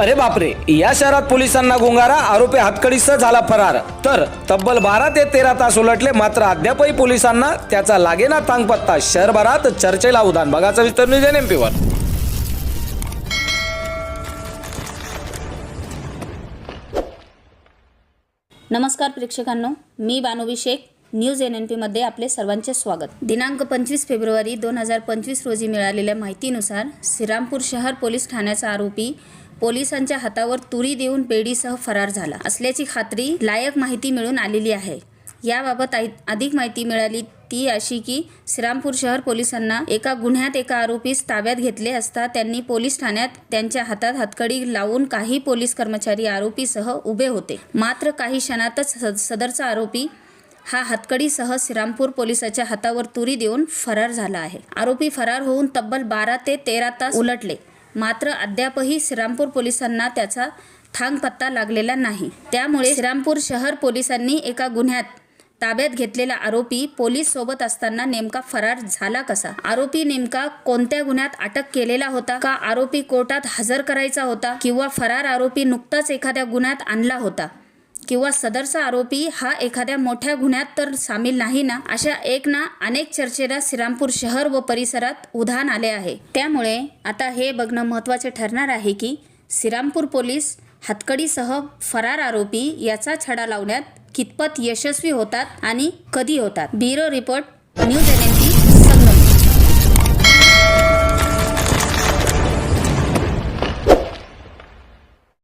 अरे बापरे या शहरात पोलिसांना गुंगारा आरोपी हातकडीसह झाला फरार. तर तब्बल बारा ते तेरा तास उलटले मात्र अद्यापही पोलिसांना त्याचा लागेना तांग पत्ता शहरभरात चर्चेला उदान बघाचा विस्तर न्यूज एन नमस्कार प्रेक्षकांनो मी Banuvi Shaikh. News N N पीमध्ये आपले सर्वांचे स्वागत. दिनांक पंचवीस फेब्रुवारी दोन हजार पंचवीस रोजी मिळालेल्या माहितीनुसार श्रीरामपूर शहर पोलीस ठाण्याचा आरोपी पोलिसांच्या हातावर तुरी देऊन बेडीसह फरार झाला. असल्याची खात्री लायक माहिती मिळून आलेली आहे. याबाबत अधिक माहिती मिळाली ती अशी की श्रीरामपूर शहर पोलिसांना एका गुन्ह्यात एका आरोपीस ताब्यात घेतले असता त्यांनी पोलीस ठाण्यात त्यांच्या हातात हातकडी लावून काही पोलीस कर्मचारी आरोपीसह उभे होते. मात्र काही क्षणातच सदरचा आरोपी हा हातकडीसह श्रीरामपूर पोलिसाच्या हातावर तुरी देऊन फरार झाला आहे. आरोपी फरार होऊन तब्बल बारा ते तेरा तास उलटले. मात्र अद्यापही श्रीरामपूर पोलिसांना त्याचा थांग पत्ता लागलेला नाही. त्यामुळे श्रीरामपूर शहर पोलिसांनी एका गुन्ह्यात ताब्यात घेतलेला आरोपी पोलीस सोबत असताना नेमका फरार झाला कसा? आरोपी नेमका कोणत्या गुन्ह्यात अटक केलेला होता? का आरोपी कोर्टात हजर करायचा होता? किंवा फरार आरोपी नुकताच एखाद्या गुन्ह्यात आणला होता? किंवा सदरचा आरोपी हा एखाद्या मोठ्या गुन्ह्यात तर सामील नाही ना? अशा एक ना अनेक चर्चेला श्रीरामपूर शहर व परिसरात उधाण आले आहे. त्यामुळे आता हे बघणं महत्त्वाचे ठरणार आहे की श्रीरामपूर पोलीस हातकडीसह फरार आरोपी याचा छडा लावण्यात कितपत यशस्वी होतात आणि कधी होतात? Bureau report news N